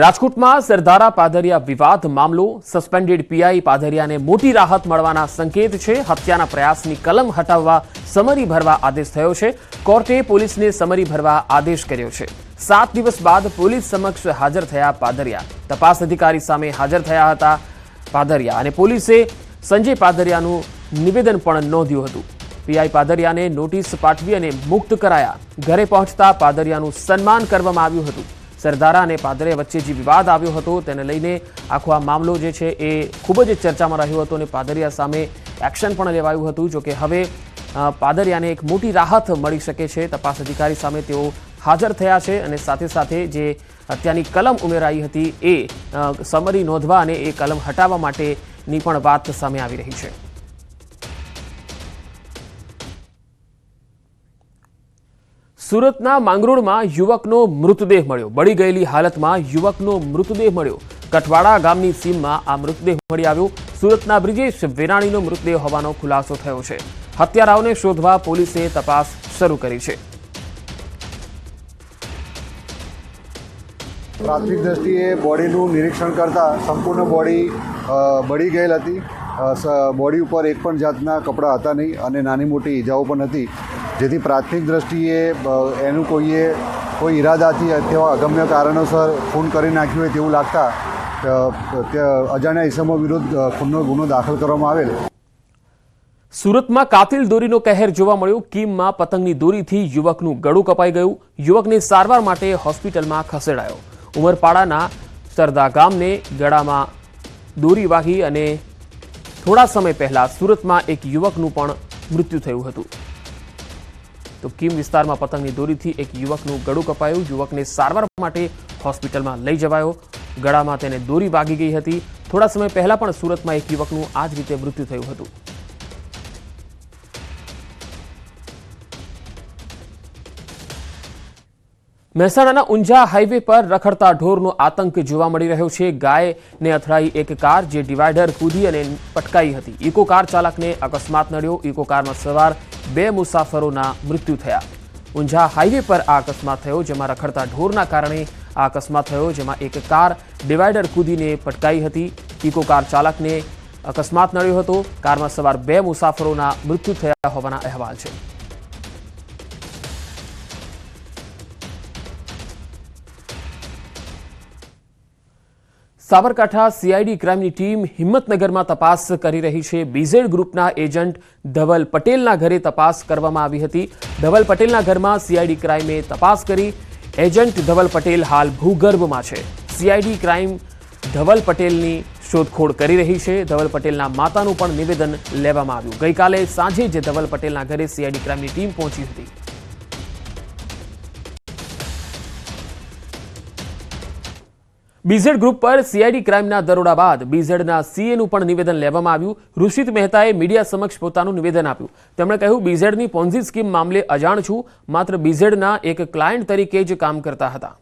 રાજકોટમાં સરદારા પાદરિયા વિવાદ મામલો સસ્પેન્ડેડ પીઆઈ પાદરિયાને મોટી રાહત મળવાના સંકેત છે. હત્યાના પ્રયાસની કલમ હટાવવા સમરી ભરવા આદેશ થયો છે. કોર્ટે પોલીસને સમરી ભરવા આદેશ કર્યો છે. સાત દિવસ બાદ પોલીસ સમક્ષ હાજર થયા પાદરિયા. તપાસ અધિકારી સામે હાજર થયા હતા પાદરિયા અને પોલીસે સંજય પાદરિયાનું નિવેદન પણ નોંધ્યું હતું. પીઆઈ પાદરિયાને નોટિસ પાઠવી અને મુક્ત કરાયા. ઘરે પહોંચતા પાદરિયાનું સન્માન કરવામાં આવ્યું હતું. સરદારા અને પાદરે વચ્ચે જે વિવાદ આવ્યો હતો તેને લઈને આખો આ મામલો જે છે એ ખૂબ જ ચર્ચામાં રહ્યો હતો અને પાદરિયા સામે એક્શન પણ લેવાયું હતું. જોકે હવે પાદરિયાને એક મોટી રાહત મળી શકે છે. તપાસ અધિકારી સામે તેઓ હાજર થયા છે અને સાથે સાથે જે હત્યાની કલમ ઉમેરાઈ હતી એ સમરી નોંધવા અને એ કલમ હટાવવા માટેની પણ વાત સામે આવી રહી છે. સુરતના માંગરોળમાં યુવકનો મૃતદેહ મળ્યો. બળી ગયેલી હાલતમાં યુવકનો મૃતદેહ મળ્યો. કઠવાડા ગામની સીમમાં આ મૃતદેહ મળી આવ્યો. સુરતના બ્રિજેશ વેરાણીનો મૃતદેહ હોવાનો ખુલાસો થયો છે. હત્યારાઓને શોધવા પોલીસે તપાસ શરૂ કરી છે. પ્રાથમિક દ્રષ્ટિએ બોડીનું નિરીક્ષણ કરતાં સંપૂર્ણ બોડી બળી ગયેલ હતી. બોડી ઉપર એક પણ જાતના કપડાં હતા નહીં અને નાની મોટી ઈજાઓ પણ હતી. જેથી પ્રાથમિક દ્રષ્ટિએ એનું કોઈએ કોઈ ઈરાદાથી તેવા અગમ્ય કારણોસર ખૂન કરી નાખ્યું હોય તેવું લાગતા અજાણ્યા ઇસમો વિરુદ્ધ ખૂનનો ગુનો દાખલ કરવામાં આવેલ. સુરતમાં કાતિલ દોરીનો કહેર જોવા મળ્યો. કીમમાં પતંગની દોરીથી યુવકનું ગળું કપાઈ ગયું. યુવકને સારવાર માટે હોસ્પિટલમાં ખસેડાયો. ઉમરપાડાના સરદા ગામને ગળામાં દોરી વાગી અને થોડા સમય પહેલા સુરતમાં એક યુવકનું પણ મૃત્યુ થયું હતું. તો કીમ વિસ્તારમાં પતંગની દોરીથી એક યુવકનું ગળું કપાયું. યુવકને સારવાર માટે હોસ્પિટલમાં લઈ જવાયો. ગળામાં તેને દોરી વાગી ગઈ હતી. થોડા સમય પહેલા પણ સુરતમાં એક યુવકનું આ જ રીતે મૃત્યુ થયું હતું. મહેસાણાના ઊંઝા હાઈવે પર રખડતા ઢોરનો આતંક જોવા મળી રહ્યો છે. ગાયને અથડાઈ એક કાર જે ડિવાઈડર કૂદી અને પટકાઈ હતી. ઇકો કાર ચાલકને અકસ્માત નડ્યો. ઇકો કારમાં સવાર બે મુસાફરોના મૃત્યુ થયા. ઊંઝા હાઈવે પર આ અકસ્માત થયો, જેમાં રખડતા ઢોરના કારણે આ અકસ્માત થયો, જેમાં એક કાર ડિવાઈડર કૂદીને પટકાઈ હતી. ઇકો કાર ચાલકને અકસ્માત નડ્યો હતો. કારમાં સવાર બે મુસાફરોના મૃત્યુ થયા હોવાના અહેવાલ છે. સાબરકાંઠા સીઆઈડી ક્રાઇમની ટીમ હિંમતનગરમાં તપાસ કરી રહી છે. બીઝેડ ગ્રુપના એજન્ટ ધવલ પટેલના ઘરે તપાસ કરવામાં આવી હતી. ધવલ પટેલના ઘરમાં સીઆઈડી ક્રાઇમે તપાસ કરી. એજન્ટ ધવલ પટેલ હાલ ભૂગર્ભમાં છે. સીઆઈડી ક્રાઇમ ધવલ પટેલની શોધખોળ કરી રહી છે. ધવલ પટેલના માતાનું પણ નિવેદન લેવામાં આવ્યું. ગઈકાલે સાંજે જ ધવલ પટેલના ઘરે સીઆઈડી ક્રાઇમની ટીમ પહોંચી હતી. બીઝેડ ગ્રુપ પર સીઆઈડી ક્રાઇમના દરોડા બાદ બીઝેડના સીએનું પણ નિવેદન લેવામાં આવ્યું. ઋષિત મહેતાએ મીડિયા સમક્ષ પોતાનું નિવેદન આપ્યું. તેમણે કહ્યું, બીઝેડની પોન્ઝી સ્કીમ મામલે અજાણ છું. માત્ર બીઝેડના એક ક્લાયન્ટ તરીકે જ કામ કરતા હતા.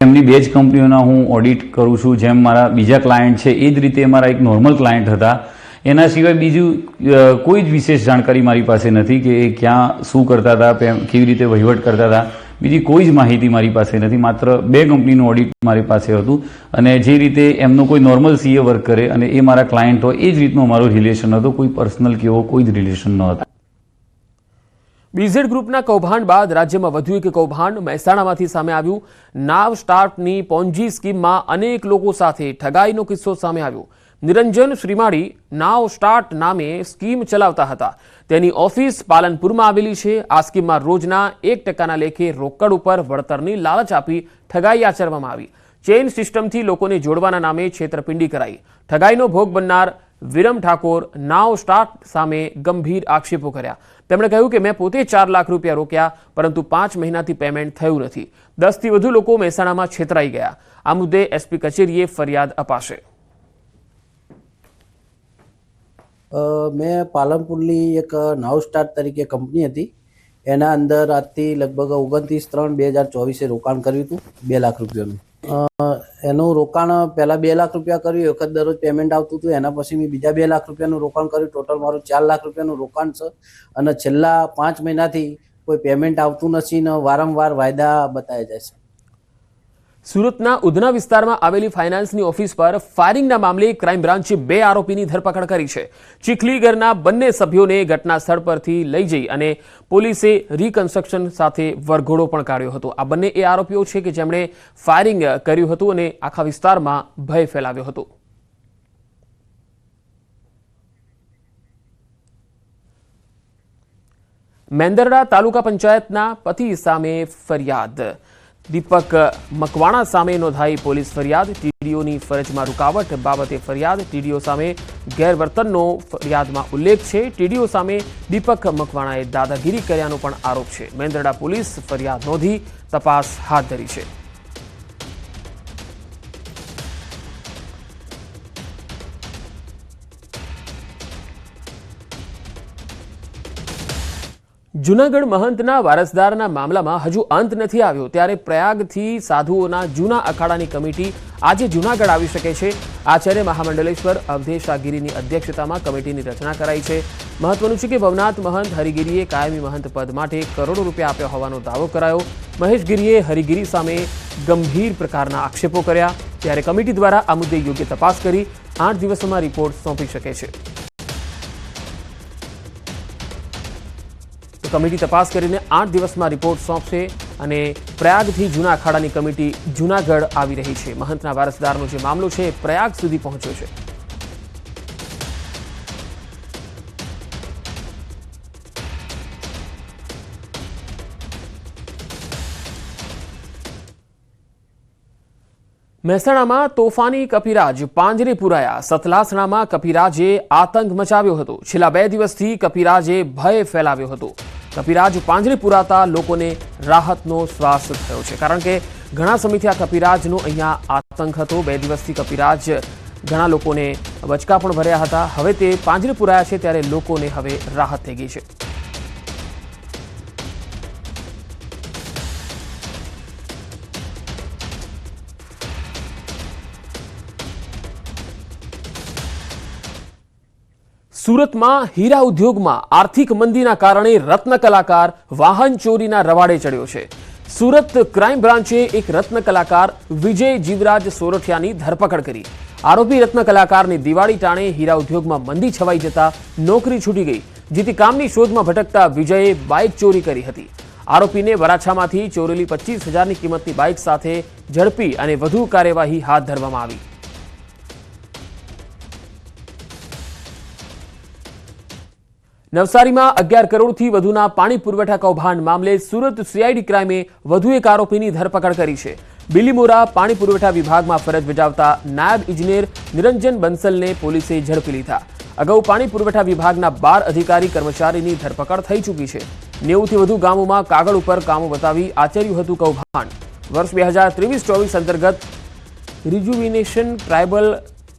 એમની બે જ કંપનીઓના હું ઓડિટ કરું છું. જેમ મારા બીજા ક્લાયન્ટ છે, એ જ રીતે મારા એક નોર્મલ ક્લાયન્ટ હતા. એના સિવાય બીજું કોઈ જ વિશેષ જાણકારી મારી પાસે નથી કે એ ક્યાં, શું કરતા હતા કેવી રીતે વહીવટ કરતા હતા. બીજી કોઈ જ માહિતી મારી પાસે નથી. માત્ર બે કંપનીનું ઓડિટ મારી પાસે હતું અને જે રીતે એમનો કોઈ નોર્મલ સીએ વર્ક કરે અને એ મારા ક્લાયન્ટ હોય, એ જ રીતનો મારો રિલેશન હતો. કોઈ પર્સનલ કે એવો કોઈ જ રિલેશન ન હતો બીઝેડ ગ્રુપના કૌભાંડ બાદ રાજ્યમાં વધુ એક કૌભાંડ મહેસાણામાંથી સામે આવ્યું. નાવ સ્ટાર્ટની પોન્જી સ્કીમમાં અનેક લોકો સાથે ઠગાઈનો કિસ્સો સામે આવ્યો. નિરંજન શ્રીમાળી નાવ સ્ટાર્ટ નામે સ્કીમ ચલાવતા હતા. તેની ઓફિસ પાલનપુરમાં આવેલી છે. આ સ્કીમમાં રોજના એક ટકાના લેખે રોકડ ઉપર વળતરની લાલચ આપી ઠગાઈ આચરવામાં આવી. ચેઇન સિસ્ટમથી લોકોને જોડવાના નામે છેતરપિંડી કરાઈ. ઠગાઈનો ભોગ બનનાર વિરમ ઠાકોર નાવ સ્ટાર્ટ સામે ગંભીર આક્ષેપો કર્યા. તેમણે કહ્યું કે મેં પોતે ચાર લાખ રૂપિયા રોક્યા, પરંતુ પાંચ મહિનાથી પેમેન્ટ થયું નથી. દસથી વધુ લોકો મહેસાણામાં છેતરાઈ ગયા. આ મુદ્દે એસપી કચેરીએ ફરિયાદ અપાશે. મેં પાલનપુરની એક નાવ સ્ટાર્ટ તરીકે કંપની હતી. એના અંદર આજથી લગભગ ઓગણત્રીસ ત્રણ બે હજાર ચોવીસે રોકાણ કર્યું હતું, બે લાખ રૂપિયાનું. એનું રોકાણ પહેલાં બે લાખ રૂપિયા કર્યું જ દરરોજ પેમેન્ટ આવતું હતું. એના પછી મેં બીજા બે લાખ રૂપિયાનું રોકાણ કર્યું. ટોટલ મારું ચાર લાખ રૂપિયાનું રોકાણ છે. અને છેલ્લા પાંચ મહિનાથી કોઈ પેમેન્ટ આવતું નથી ને વારંવાર વાયદા બતાવી જાય છે. સુરતના ઉધના વિસ્તારમાં આવેલી ફાઇનાન્સની ઓફિસ પર ફાયરિંગના મામલે ક્રાઇમ બ્રાન્ચે બે આરોપીની ધરપકડ કરી છે. ચીખલીગરના બંને સભ્યોને ઘટના સ્થળ પરથી લઈ જઈ અને પોલીસે રિકન્સ્ટ્રક્શન સાથે વરઘોડો પણ કાઢ્યો હતો. આ બંને એ આરોપીઓ છે કે જેમણે ફાયરિંગ કર્યું હતું અને આખા વિસ્તારમાં ભય ફેલાવ્યો હતો. મેંદરડા તાલુકા પંચાયતના પતિ સામે ફરિયાદ. દીપક મકવાણા સામે નોંધાઈ પોલીસ ફરિયાદ. ટીડીઓની ફરજમાં રૂકાવટ બાબતે ફરિયાદ. ટીડીઓ સામે ગેરવર્તનનો ફરિયાદમાં ઉલ્લેખ છે. ટીડીઓ સામે દીપક મકવાણાએ દાદાગીરી કર્યાનો પણ આરોપ છે. મેંદરડા પોલીસ ફરિયાદ નોંધી તપાસ હાથ ધરી છે. જૂનાગઢ મહંતના વારસદારના મામલામાં હજુ અંત નથી આવ્યો ત્યારે પ્રયાગથી સાધુઓના જૂના અખાડાની કમિટી આજે જૂનાગઢ આવી શકે છે. આચાર્ય મહામંડલેશ્વર અવધેશાગીરીની અધ્યક્ષતામાં કમિટીની રચના કરાઈ છે. મહત્વનું છે કે ભવનાથ મહંત હરિગીરીએ કાયમી મહંત પદ માટે કરોડો રૂપિયા આપ્યા હોવાનો દાવો કરાયો. મહેશગીરીએ હરિગીરી સામે ગંભીર પ્રકારના આક્ષેપો કર્યા. ત્યારે કમિટી દ્વારા આ મુદ્દે યોગ્ય તપાસ કરી. આઠ દિવસોમાં રિપોર્ટ સોંપી શકે છે. તો કમિટી તપાસ કરીને આઠ દિવસમાં રિપોર્ટ સોંપશે અને પ્રયાગથી જૂના અખાડાની કમિટી જૂનાગઢ આવી રહી છે. મહંતના વારસદારનો જે મામલો છે પ્રયાગ સુધી પહોંચ્યો છે. મહેસાણામાં તોફાની કપિરાજ પાંજરે પુરાયા. સતલાસણામાં કપિરાજે આતંક મચાવ્યો હતો. છેલ્લા બે દિવસથી કપિરાજે ભય ફેલાવ્યો હતો. કપિરાજ પાંજરે પુરાતા લોકોને રાહતનો શ્વાસ થયો છે. કારણ કે ઘણા સમયથી આ કપિરાજનો અહીંયા આતંક હતો. બે દિવસથી કપિરાજ ઘણા લોકોને બચકા પણ ભર્યા હતા. હવે તે પાંજરે પુરાયા છે ત્યારે લોકોને હવે રાહત થઈ ગઈ છે. સુરતમાં હીરા ઉદ્યોગમાં આર્થિક મંદીના કારણે રત્ન કલાકાર વાહન ચોરીના રવાડે ચડ્યો છે. સુરત ક્રાઇમ બ્રાન્ચે એક રત્ન કલાકાર વિજય જીવરાજ સોરઠિયાની ધરપકડ કરી. આરોપી રત્ન કલાકારની દિવાળી ટાણે હીરા ઉદ્યોગમાં મંદી છવાઈ જતા નોકરી છૂટી ગઈ, જેથી કામની શોધમાં ભટકતા વિજયે બાઇક ચોરી કરી હતી. આરોપીને વરાછામાંથી ચોરેલી પચીસ હજારની કિંમતની બાઇક સાથે ઝડપી અને વધુ કાર્યવાહી હાથ ધરવામાં આવી. નવસારીમાં અગિયાર કરોડથી વધુના પાણી પુરવઠા કૌભાંડ મામલે સુરત સીઆઈડી ક્રાઇમે વધુ એક આરોપીની ધરપકડ કરી છે. બિલીમોરા પાણી પુરવઠા વિભાગમાં ફરજ બજાવતા નાયબ ઇજનેર નિરંજન બંસલને પોલીસે ઝડપી લીધા. અગાઉ પાણી પુરવઠા વિભાગના બાર અધિકારી કર્મચારીની ધરપકડ થઈ ચૂકી છે. નેવુંથી વધુ ગામોમાં કાગળ ઉપર કામો બતાવી આચર્યું હતું કૌભાંડ. વર્ષ બે હજાર ત્રેવીસ ચોવીસ અંતર્ગત રિજુવિનેશન ટ્રાઇબલ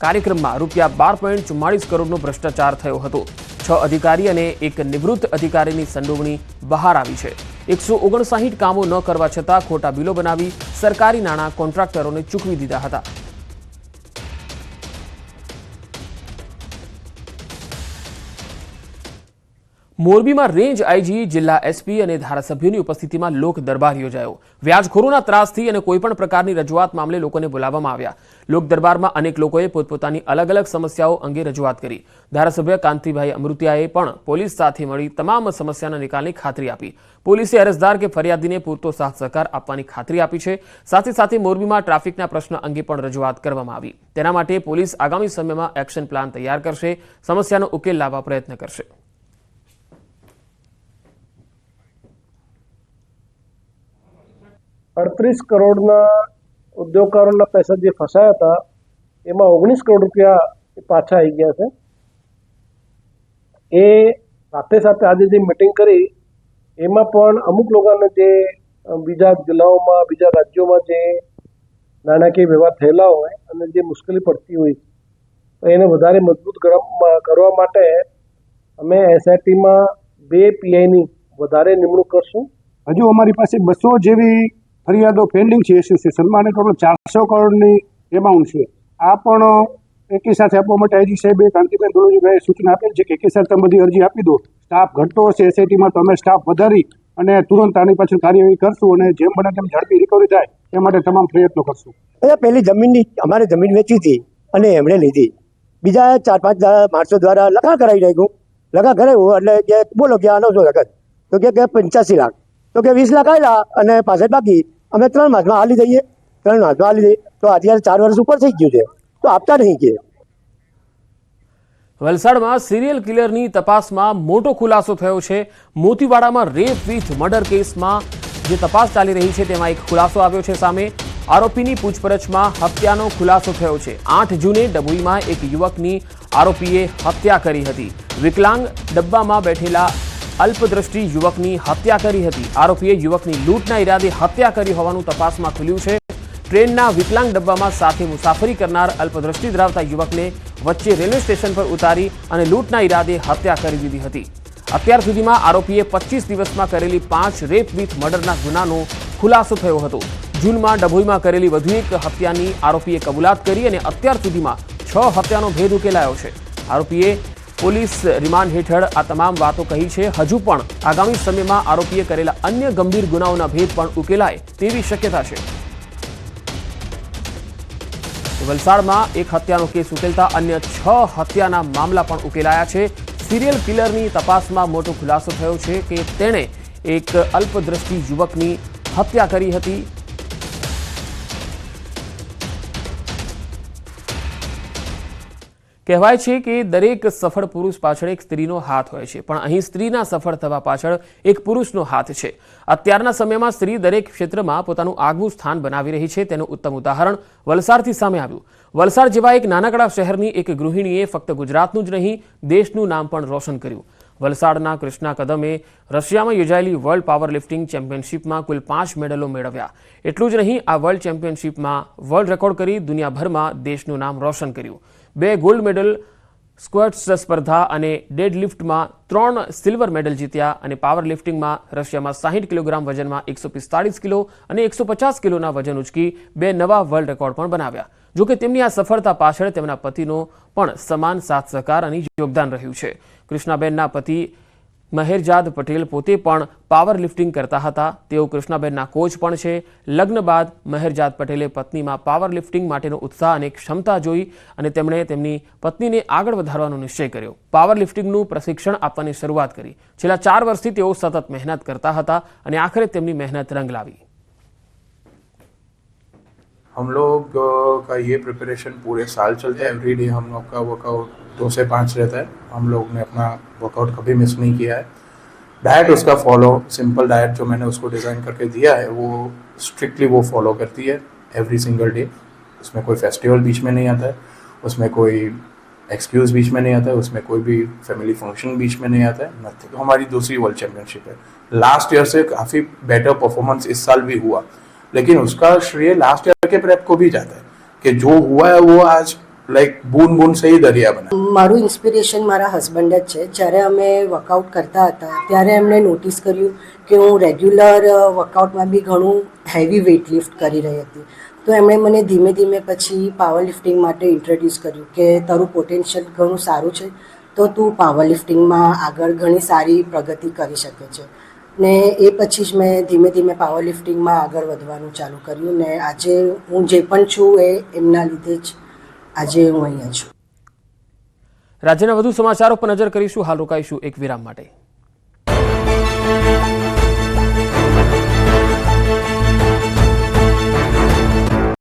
કાર્યક્રમમાં રૂપિયા બાર પોઈન્ટ ચુમ્માળીસ કરોડનો ભ્રષ્ટાચાર થયો હતો. છ અધિકારી અને એક નિવૃત્ત અધિકારીની સંડોવણી બહાર આવી છે. એકસો ઓગણસાહીઠ કામો ન કરવા છતાં ખોટા બિલો બનાવી સરકારી નાણાં કોન્ટ્રાક્ટરોને ચૂકવી દીધા હતા. મોરબીમાં રેન્જ આઈજી, જિલ્લા એસપી અને ધારાસભ્યોની ઉપસ્થિતિમાં લોક દરબાર યોજાયો. વ્યાજખોરોના ત્રાસથી અને કોઈપણ પ્રકારની રજૂઆત મામલે લોકોને બોલાવવામાં આવ્યા. લોક દરબારમાં અનેક લોકોએ પોતપોતાની અલગ અલગ સમસ્યાઓ અંગે રજૂઆત કરી. ધારાસભ્ય કાંતિભાઈ અમૃતિયાએ પણ પોલીસ સાથે મળી તમામ સમસ્યાના નિકાલની ખાતરી આપી. પોલીસે અરજદાર કે ફરિયાદીને પૂરતો સાથ સહકાર આપવાની ખાતરી આપી છે. સાથે સાથે મોરબીમાં ટ્રાફિકના પ્રશ્ન અંગે પણ રજૂઆત કરવામાં આવી. તેના માટે પોલીસ આગામી સમયમાં એક્શન પ્લાન તૈયાર કરશે. સમસ્યાનો ઉકેલ લાવવા પ્રયત્ન કરશે. અડત્રીસ કરોડના ઉદ્યોગકારોના પૈસા જે ફસાયા હતા, એમાં ઓગણીસ કરોડ રૂપિયા પાછા આવી ગયા છે. એ સાથે સાથે આજે જે મિટિંગ કરી, એમાં પણ અમુક લોકોને જે બીજા જિલ્લાઓમાં, બીજા રાજ્યોમાં જે નાણાકીય વ્યવહાર થયેલા હોય અને જે મુશ્કેલી પડતી હોય, તો એને વધારે મજબૂત કરવા માટે અમે એસઆઈટીમાં બે પીઆઈની વધારે નિમણૂક કરશું. હજુ અમારી પાસે બસો જેવી ફરિયાદો પેન્ડિંગ છે એસોસિએશનમાં અને ટોટલ ચારસો કરોડની એમાઉન્ટ છે. આ પણ એકી સાથે આપવા માટે આઈજી સાહેબે કાંતિબેન ધોળજીભાઈએ સૂચના આપેલ છે કે એકી સાથે તમે બધી અરજી આપી દો. સ્ટાફ ઘટતો હશે એસઆઈટીમાં તમે સ્ટાફ વધારી અને તુરંત આની પાછળ કાર્યવાહી કરશું અને જેમ બને તેમ ઝડપી રિકવરી થાય એ માટે તમામ પ્રયત્નો કરશું. એ પહેલી જમીનની, અમારે જમીન વેચી હતી અને એમણે લીધી. બીજા ચાર પાંચ માણસો દ્વારા લગા કરાવી નાખ્યું. લખા કરાવ્યું એટલે કે બોલો કે આનો શું લખત તો કે પંચ્યાસી લાખ. તો કે વીસ લાખ આવેલા અને પાછળ બાકી અમે ત્રણ માસમાં હાલી જઈએ ત્રણ માસમાં હાલી જઈએ તો અત્યારે ચાર વર્ષ ઉપર થઈ ગયું છે. તો આપતા નહીં કે. વલસાડમાં સિરિયલ કિલરની તપાસમાં મોટો ખુલાસો થયો છે. મોતીવાડામાં રેપ વિથ મર્ડર કેસમાં જે તપાસ ચાલી રહી છે તેમાં એક ખુલાસો આવ્યો છે સામે. આરોપીની પૂછપરછમાં હત્યાનો ખુલાસો થયો છે. આઠ જૂને ડભોઈમાં એક યુવકની આરોપીએ હત્યા કરી હતી. વિકલાંગ ડબ્બામાં બેઠેલા અલ્પદ્રષ્ટિ યુવકની હત્યા કરી હતી. આરોપીએ યુવકની લૂંટના ઈરાદે હત્યા કરી હોવાનું તપાસમાં ખુલ્યું છે. ટ્રેનના વિકલાંગ ડબ્બામાં સાથે મુસાફરી કરનાર અલ્પદ્રષ્ટિ ધરાવતા યુવકને વચ્ચે રેલવે સ્ટેશન પર ઉતારી અને લૂંટના ઈરાદે હત્યા કરી દીધી હતી. અત્યાર સુધીમાં આરોપીએ પચીસ દિવસમાં કરેલી પાંચ રેપ વિથ મર્ડરના ગુનાનો ખુલાસો થયો હતો. જૂનમાં ડભોઈમાં કરેલી વધુ એક હત્યાની આરોપીએ કબૂલાત કરી અને અત્યાર સુધીમાં છ હત્યાનો ભેદ ઉકેલાયો છે. આરોપીએ પોલીસ રિમાન્ડ હેઠળ આ તમામ વાતો કહી છે. હજુ પણ આગામી સમયમાં આરોપીએ કરેલા અન્ય ગંભીર ગુનાઓના ભેદ પણ ઉકેલાય તેવી શક્યતા છે. વલસાડમાં એક હત્યાનો કેસ ઉકેલતા અન્ય છ હત્યાના મામલા પણ ઉકેલાયા છે. સિરિયલ કિલરની તપાસમાં મોટો ખુલાસો થયો છે કે તેણે એક અલ્પદ્રષ્ટિ યુવકની હત્યા કરી હતી. કહેવાય છે કે દરેક સફળ પુરુષ પાછળ એક સ્ત્રીનો હાથ હોય છે, પણ અહીં સ્ત્રીના સફળ થવા પાછળ એક પુરુષનો હાથ છે. અત્યારના સમયમાં સ્ત્રી દરેક ક્ષેત્રમાં પોતાનું આગવું સ્થાન બનાવી રહી છે. તેનું ઉત્તમ ઉદાહરણ વલસાડથી સામે આવ્યું. વલસાડ જેવા એક નાનકડા શહેરની એક ગૃહિણીએ ફક્ત ગુજરાતનું જ નહીં, દેશનું નામ પણ રોશન કર્યું. વલસાડના કૃષ્ણા કદમે રશિયામાં યોજાયેલી વર્લ્ડ પાવર લિફ્ટિંગ ચેમ્પિયનશિપમાં કુલ પાંચ મેડલો મેળવ્યા. એટલું જ નહીં, આ વર્લ્ડ ચેમ્પિયનશિપમાં વર્લ્ડ રેકોર્ડ કરી દુનિયાભરમાં દેશનું નામ રોશન કર્યું. બે ગોલ્ડ મેડલ, સ્ક્વોટ્સ સ્પર્ધા અને ડેડ લિફ્ટમાં ત્રણ સિલ્વર મેડલ જીત્યા અને પાવર લિફ્ટિંગમાં રશિયામાં સાહીઠ કિલોગ્રામ વજનમાં એકસો પિસ્તાળીસ કિલો અને એકસો પચાસ કિલોના વજન ઉચકી બે નવા વર્લ્ડ રેકોર્ડ પણ બનાવ્યા. જોકે તેમની આ સફળતા પાછળ તેમના પતિનો પણ સમાન સાથ સહકાર અને યોગદાન રહ્યું છે. કૃષ્ણાબેનના પતિ મહેરજાદ પટેલ પોતે પણ પાવર લિફ્ટિંગ કરતા હતા. તેઓ કૃષ્ણાબેનના કોચ પણ છે. લગ્ન બાદ મહેરજાદ પટેલે પત્નીમાં પાવર લિફ્ટિંગ માટેનો ઉત્સાહ અને ક્ષમતા જોઈ અને તેમણે તેમની પત્નીને આગળ વધારવાનો નિશ્ચય કર્યો. પાવર લિફ્ટિંગનું પ્રશિક્ષણ આપવાની શરૂઆત કરી. છેલ્લા ચાર વર્ષથી તેઓ સતત મહેનત કરતા હતા અને આખરે તેમની મહેનત રંગ લાવી हम लोग का ये प्रिपरेशन पूरे साल चलता है। एवरी डे हम लोग का वर्कआउट दो से पाँच रहता है। हम लोग ने अपना वर्कआउट कभी मिस नहीं किया है। डाइट उसका फॉलो सिंपल डाइट जो मैंने उसको डिज़ाइन करके दिया है, वो स्ट्रिक्टली वो फॉलो करती है एवरी सिंगल डे उसमें कोई फेस्टिवल बीच में नहीं आता है। उसमें कोई एक्सक्यूज़ बीच में नहीं आता है। उसमें कोई भी फैमिली फ़ंक्शन बीच में नहीं आता है। नथिंग हमारी दूसरी वर्ल्ड चैम्पियनशिप है। लास्ट ईयर से काफ़ी बेटर परफॉर्मेंस इस साल भी हुआ। लेकिन उसका श्रेय लास्ट ईयर के प्रेप को भी जाता है कि जो हुआ है वो आज लाइक बूंद बूंद से ही दरिया बना મારું ઇન્સ્પિરેશન મારા હસબન્ડ જ છે જ્યારે અમે વર્કઆઉટ કરતા હતા ત્યારે એમણે નોટિસ કર્યું કે હું રેગ્યુલર વર્કઆઉટમાં બી ઘણું હેવી વેઇટ લિફ્ટ કરી રહી હતી તો એમણે મને ધીમે ધીમે પછી પાવર લિફ્ટિંગ માટે ઇન્ટ્રોડ્યુસ કર્યું કે તારું પોટેન્શિયલ ઘણું સારું છે તો તું પાવર લિફ્ટિંગમાં આગળ ઘણી સારી પ્રગતિ કરી શકે છે ને એ પછી જ મેં ધીમે ધીમે પાવર લિફ્ટિંગમાં આગળ વધવાનું ચાલુ કર્યું ને આજે હું જે પણ છું એ એમના લીધે જ આજે હું અહીંયા છું. રાજ્યના વધુ સમાચારો પર નજર કરીશું. હાલ રોકાઈશું એક વિરામ માટે.